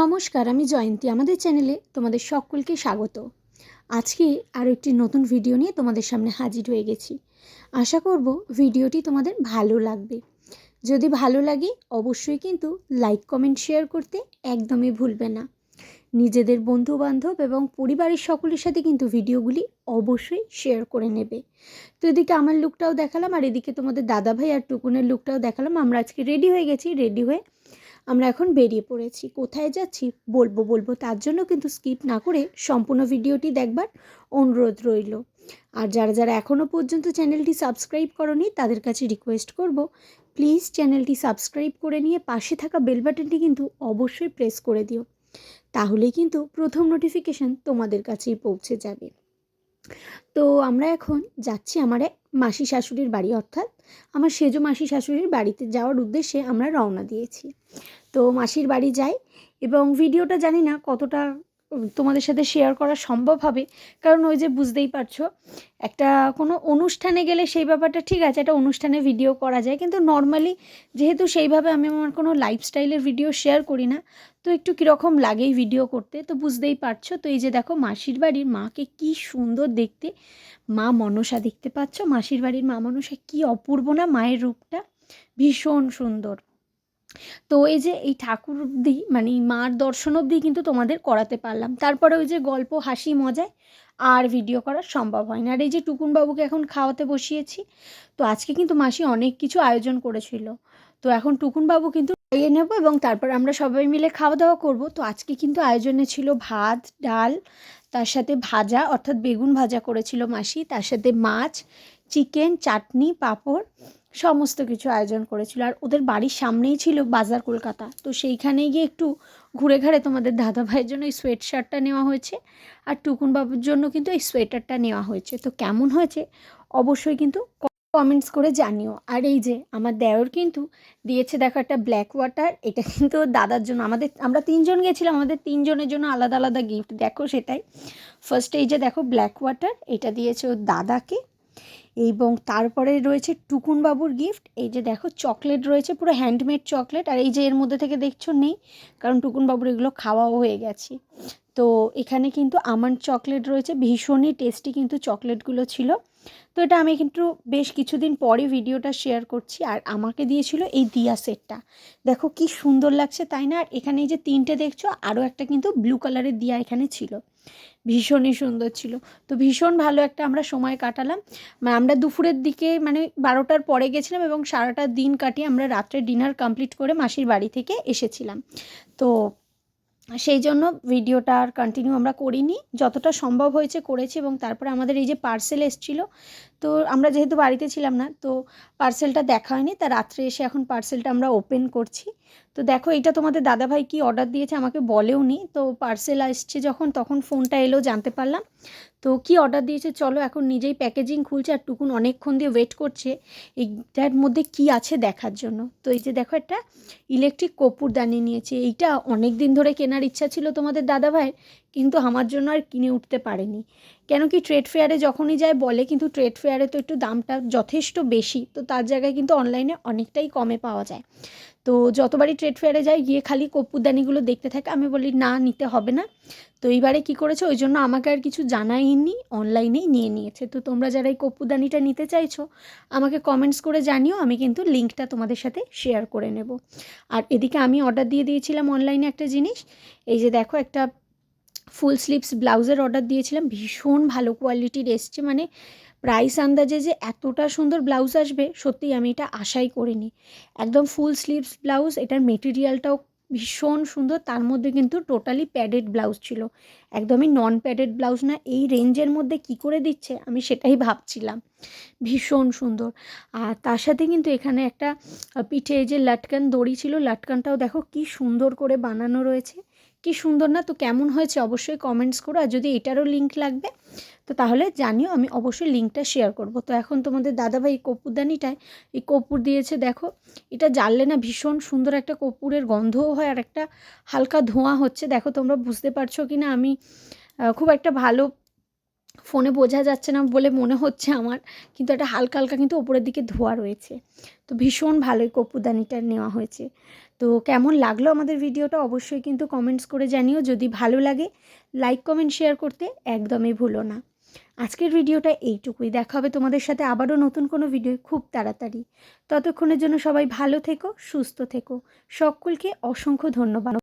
নমস্কার, আমি জয়ন্তী। আমাদের চ্যানেলে তোমাদের সকলকে স্বাগত। আজকে আরও একটি নতুন ভিডিও নিয়ে তোমাদের সামনে হাজির হয়ে গেছি। আশা করব ভিডিওটি তোমাদের ভালো লাগবে। যদি ভালো লাগে, অবশ্যই কিন্তু লাইক, কমেন্ট, শেয়ার করতে একদমই ভুলবে না। নিজেদের বন্ধু বান্ধব এবং পরিবারের সকলের সাথে কিন্তু ভিডিওগুলি অবশ্যই শেয়ার করে নেবে। তো এদিকে আমার লুকটাও দেখালাম, আর এদিকে তোমাদের দাদাভাই আর টুকুনের লুকটাও দেখালাম। আমরা আজকে রেডি হয়ে গেছি, রেডি হয়ে আমরা এখন বেরিয়ে পড়েছি। কোথায় যাচ্ছি? বলব বলব। তার জন্য কিন্তু স্কিপ না করে সম্পূর্ণ ভিডিওটি দেখবার অনুরোধ রইল। আর যারা যারা এখনও পর্যন্ত চ্যানেলটি সাবস্ক্রাইব করনি, তাদের কাছে রিকোয়েস্ট করব প্লিজ চ্যানেলটি সাবস্ক্রাইব করে নিয়ে পাশে থাকা বেল বাটনটি কিন্তু অবশ্যই প্রেস করে দিও। তাহলেই কিন্তু প্রথম নোটিফিকেশান তোমাদের কাছেই পৌঁছে যাবে। তো আমরা এখন যাচ্ছি আমার এক মাসি শাশুড়ির বাড়ি, অর্থাৎ আমার সেজো মাসি শাশুড়ির বাড়িতে যাওয়ার উদ্দেশ্যে আমরা রওনা দিয়েছি। তো মাসির বাড়ি যাই এবং ভিডিওটা জানি না কতটা তোমাদের সাথে শেয়ার করা সম্ভব হবে। কারণ ওই যে বুঝতেই পারছ, একটা কোনো অনুষ্ঠানে গেলে সেই ব্যাপারটা ঠিক আছে, একটা অনুষ্ঠানে ভিডিও করা যায়। কিন্তু নর্মালি যেহেতু সেইভাবে আমি আমার কোনো লাইফস্টাইলের ভিডিও শেয়ার করি না, তো একটু কীরকম লাগেই ভিডিও করতে, তো বুঝতেই পারছ। তো এই যে দেখো, মাসির বাড়ির মাকে কি সুন্দর দেখতে, মা মনসা দেখতে পাচ্ছ। মাসির বাড়ির মা মনসা কি অপূর্ব না, মায়ের রূপটা ভীষণ সুন্দর। তো এই যে এই ঠাকুর অব্দি মানে মার দর্শন অবধি কিন্তু তোমাদের করাতে পারলাম। তারপরে ওই যে গল্প, হাসি মজায় আর ভিডিও করা সম্ভব হয় না। আর এই যে টুকুনবাবুকে এখন খাওয়াতে বসিয়েছি, তো আজকে কিন্তু মাসি অনেক কিছু আয়োজন করেছিল। তো এখন টুকুনবাবু কিন্তু খাইয়ে নেব এবং তারপর আমরা সবাই মিলে খাওয়া দাওয়া করব। তো আজকে কিন্তু আয়োজনে ছিল ভাত, ডাল, তার সাথে ভাজা, অর্থাৎ বেগুন ভাজা করেছিল মাসি, তার সাথে মাছ চিকেন, চাটনি, পাঁপড়, সমস্ত কিছু আয়োজন করেছিল। আর ওদের বাড়ির সামনেই ছিল বাজার কলকাতা। তো সেইখানে গিয়ে একটু ঘুরে ঘাড়ে তোমাদের দাদা ভাইয়ের জন্য এই সোয়েট শার্টটা নেওয়া হয়েছে। আর টুকুন বাবুর জন্য কিন্তু এই সোয়েটারটা নেওয়া হয়েছে। তো কেমন হয়েছে? অবশ্যই কিন্তু কমেন্টস করে জানিও। আর এই যে আমার দেওর কিন্তু দিয়েছে, দেখো একটা ব্ল্যাক ওয়াটার এটা কিন্তু দাদার জন্য। আমাদের, আমরা তিনজন গেছিলাম। আমাদের তিনজনের জন্য আলাদা আলাদা গিফট দেখো সেটাই। ফার্স্ট এই যে দেখো ব্ল্যাক ওয়াটার এটা দিয়েছে ওর দাদাকে। এবং তারপরে রয়েছে টুকুন বাবুর গিফট এই যে দেখো চকলেট রয়েছে, পুরো হ্যান্ডমেড চকলেট আর এই যে এর মধ্যে থেকে দেখছ, নেই, কারণ টুকুন বাবুর এগুলো খাওয়াও হয়ে গেছে। তো এখানে কিন্তু আমন্ড চকলেট রয়েছে, ভীষণই টেস্টি কিন্তু চকলেটগুলো ছিল। তো এটা আমি কিন্তু বেশ কিছুদিন পরে ভিডিওটা শেয়ার করছি আর আমাকে দিয়েছিল এই দিয়া সেটটা দেখো কি সুন্দর লাগছে, তাই না? আর এখানে এই যে তিনটে দেখছ, আরও একটা কিন্তু ব্লু কালারের দিয়া এখানে ছিল। ভীষণই সুন্দর ছিল। তো ভীষণ ভালো একটা আমরা সময় কাটালাম। মানে আমরা দুপুরের দিকে মানে বারোটার পরে গেছিলাম এবং সারাটা দিন কাটিয়ে আমরা রাত্রে ডিনার কমপ্লিট করে মাসির বাড়ি থেকে এসেছিলাম। তো সেই জন্য ভিডিওটা আর কন্টিনিউ আমরা করিনি। যতটা সম্ভব হয়েছে করেছি এবং তারপরে আমাদের এই যে পার্সেল এসেছিল, তো আমরা যেহেতু বাড়িতে ছিলাম না, তো পার্সেলটা দেখা হয়নি, তা রাত্রে এসে এখন পার্সেলটা আমরা ওপেন করছি। তো দেখো এটা তোমাদের দাদাভাই কি অর্ডার দিয়েছে আমাকে বলেও নি। তো পার্সেল আসছে যখন, তখন ফোনটা এলো, জানতে পারলাম। তো কি অর্ডার দিয়েছে? চলো, এখন নিজেই প্যাকেজিং খুলছে আর টুকুন অনেকক্ষণ দিয়ে ওয়েট করছে। এইটার মধ্যে কি আছে দেখার জন্য? তো এই যে দেখো, একটা ইলেকট্রিক কপুর দানিয়ে নিয়েছে। এইটা অনেক দিন ধরে কেনার ইচ্ছা ছিল তোমাদের দাদাভাইয়ের, কিন্তু আমার জন্য আর কিনে উঠতে পারেনি। কেন কি ট্রেড ফেয়ারে যখনই যায় বলে, কিন্তু ট্রেড ফেয়ারে তো একটু দামটা যথেষ্ট বেশি। তো তার জায়গায় কিন্তু অনলাইনে অনেকটাই কমে পাওয়া যায়। তো যতবারই ট্রেড ফেয়ারে যায় গিয়ে খালি কপুরদানিগুলো দেখতে থাকে। আমি বলি, না, নিতে হবে না। তো এইবারে কী করেছে? ওই জন্য আমাকে আর কিছু জানাইনি অনলাইনেই নিয়ে নিয়েছে। তো তোমরা যারা এই কপুরদানিটা নিতে চাইছো, আমাকে কমেন্টস করে জানিও, আমি কিন্তু লিঙ্কটা তোমাদের সাথে শেয়ার করে নেব। আর এদিকে আমি অর্ডার দিয়ে দিয়েছিলাম অনলাইনে একটা জিনিস। এই যে দেখো, একটা ফুল স্লিভস ব্লাউজের অর্ডার দিয়েছিলাম, ভীষণ ভালো কোয়ালিটির এসছে মানে প্রাইস আন্দাজে যে এতটা সুন্দর ব্লাউজ আসবে, সত্যিই আমি এটা আশাই করিনি। একদম ফুল স্লিভস ব্লাউজ, এটার মেটেরিয়ালটাও ভীষণ সুন্দর, তার মধ্যে কিন্তু টোটালি প্যাডেড ব্লাউজ ছিল। একদমই নন প্যাডেড ব্লাউজ না, এই রেঞ্জের মধ্যে কি করে দিচ্ছে, আমি সেটাই ভাবছিলাম। ভীষণ সুন্দর। আর তার সাথে কিন্তু এখানে একটা পিঠে যে লাটকান দড়ি ছিল, লাটকানটাও দেখো কি সুন্দর করে বানানো রয়েছে। কি সুন্দর না? তো কেমন হয়েছে অবশ্যই কমেন্টস করো। আর যদি এটারও লিঙ্ক লাগবে, তো তাহলে জানিও, আমি অবশ্যই লিঙ্কটা শেয়ার করব। তো এখন তোমাদের দাদাভাই এই কপুরদানিটায়, এই কপুর দিয়েছে, দেখো, এটা জানলে না ভীষণ সুন্দর একটা কপুরের গন্ধও হয়, আর একটা হালকা ধোঁয়া হচ্ছে। দেখো, তোমরা বুঝতে পারছ কি না আমি খুব একটা ভালো ফোনে বোঝা যাচ্ছে না বলে মনে হচ্ছে আমার, কিন্তু একটা হালকা হালকা কিন্তু ওপরের দিকে ধোয়া রয়েছে। তো ভীষণ ভালোই কপুরদানিটা নেওয়া হয়েছে। তো কেমন লাগল আমাদের ভিডিওটা অবশ্যই কিন্তু কমেন্টস করে জানিও। যদি ভালো লাগে লাইক কমেন্ট শেয়ার করতে একদমই ভুলো না। আজকের ভিডিওটা এইটুকুই। দেখা হবে তোমাদের সাথে আবারও নতুন কোনো ভিডিও খুব তাড়াতাড়ি। ততক্ষণের জন্য সবাই ভালো থেকো, সুস্থ থেকো। সকলকে অসংখ্য ধন্যবাদ।